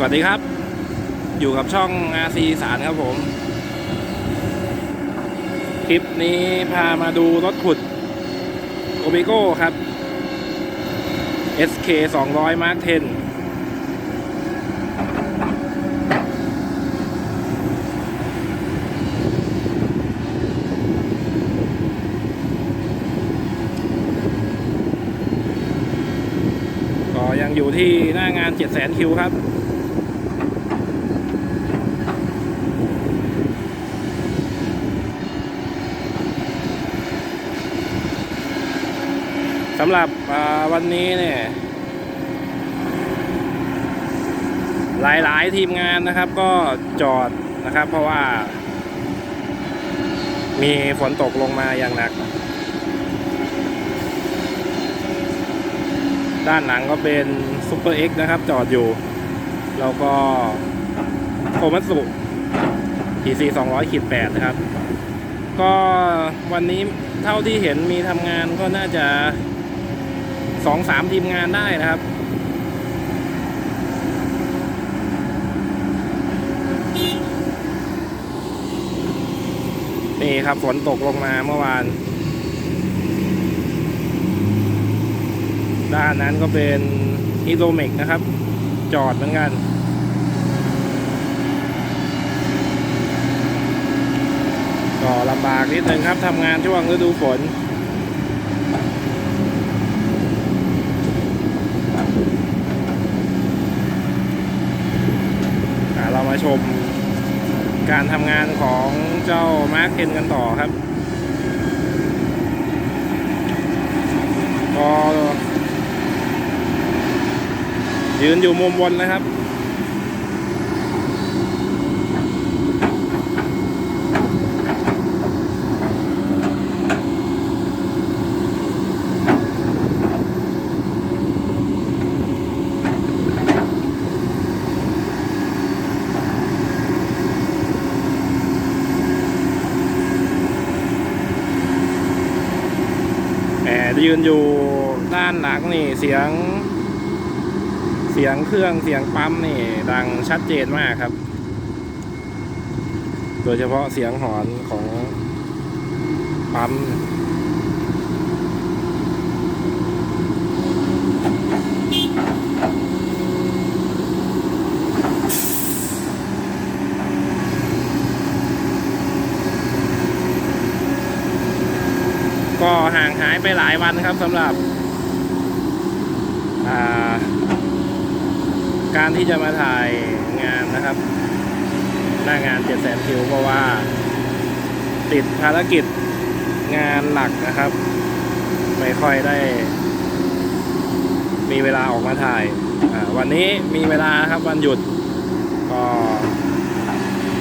สวัสดีครับ อยู่กับช่อง RC สารครับผม คลิปนี้พามาดูรถขุดโ o เบโก้ครับ SK 200 Mark 10 ก็ยังอยู่ที่หน้างาน700,000คิวครับ สำหรับวันนี้เนี่ยหลายๆทีมงานนะครับก็จอดนะครับ เพราะว่า มีฝนตกลงมาอย่างหนัก ด้านหลังก็เป็นซูเปอร์เอ็กนะครับ จอดอยู่ แล้วก็โคมัตสุ PC 200ขีด8นะครับ ก็วันนี้เท่าที่เห็นมีทำงานก็น่าจะ สองสามทีมงานได้นะครับนี่ครับฝนตกลงมาเมื่อวาน ด้านนั้นก็เป็นฮิโรเมกนะครับ จอดเหมือนกัน ก็ลำบากนิดนึงครับทำงานช่วงฤดูฝน อ่าเรามา ชมการทำงานของเจ้ามาร์คเคนกันต่อครับก็ยืนอยู่มุมบนนะครับ ยืนอยู่ด้านหลังนี่เสียง เสียงเครื่องเสียงปั๊มนี่ดังชัดเจนมากครับ โดยเฉพาะเสียงหอนของปั๊ม ก็ห่างหายไปหลายวันครับสำหรับาการที่จะมาถ่ายงานนะครับ หน้างาน7 0 0 0 0คิวเพราะว่า ติดภารกิจงานหลักนะครับ ไม่ค่อยได้ มีเวลาออกมาถ่ายาวันนี้มีเวลาครับวันหยุด ก็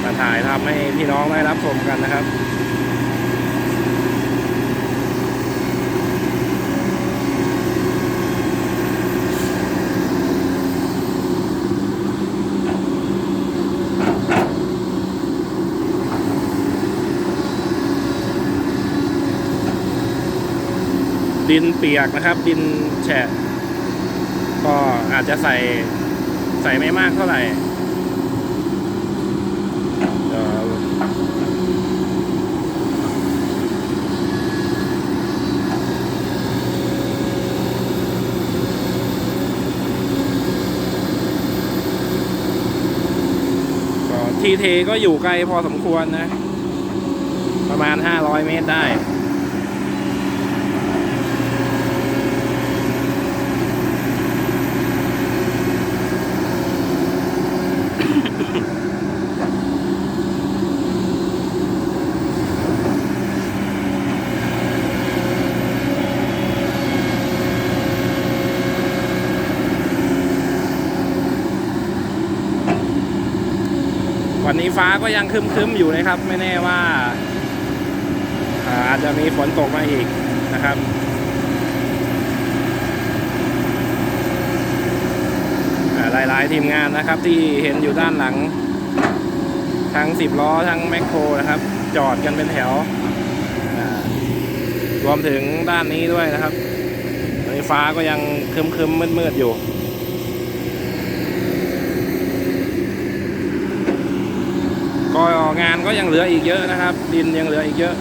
มาถ่ายทำให้พี่น้องได้รับชมกันนะครับ ดินเปียกนะครับ ดินแฉะ ก็อาจจะใส่ใส่ไม่มากเท่าไหร่ก็ทีเทก็อยู่ไกลพอสมควรนะ ประมาณ 500 เมตรได้ วันนี้ฟ้าก็ยังคึมๆอยู่นะครับ ไม่แน่ว่าอาจจะมีฝนตกมาอีกนะครับหลายๆทีมงานนะครับที่เห็นอยู่ด้านหลัง ทั้ง10ล้อทั้งแมคโครนะครับ จอดกันเป็นแถว รวมถึงด้านนี้ด้วยนะครับวันนี้ฟ้าก็ยังคึมๆมืดๆอยู่ งานก็ยังเหลืออีกเยอะนะครับ ดินยังเหลืออีกเยอะ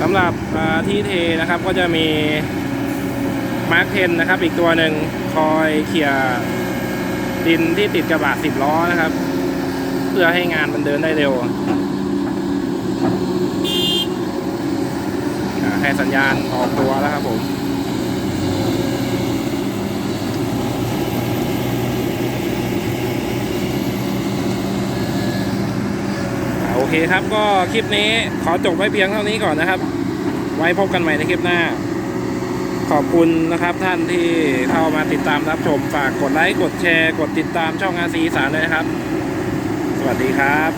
สำหรับที่เทนะครับก็จะมีมาร์คเทนนะครับ อีกตัวหนึ่งคอยเขี่ยดินที่ติดกระบะสิบล้อนะครับ เพื่อให้งานมันเดินได้เร็วอ่า ให้สัญญาณออกตัวแล้วครับผมโอเคครับก็คลิปนี้ขอจบไว้เพียงเท่านี้ก่อนนะครับ ไว้พบกันใหม่ในคลิปหน้า ขอบคุณนะครับท่านที่เข้ามาติดตามรับชมฝากกดไลค์กดแชร์ กดติดตามช่องอาซีสารเลยนะครับ สวัสดีครับ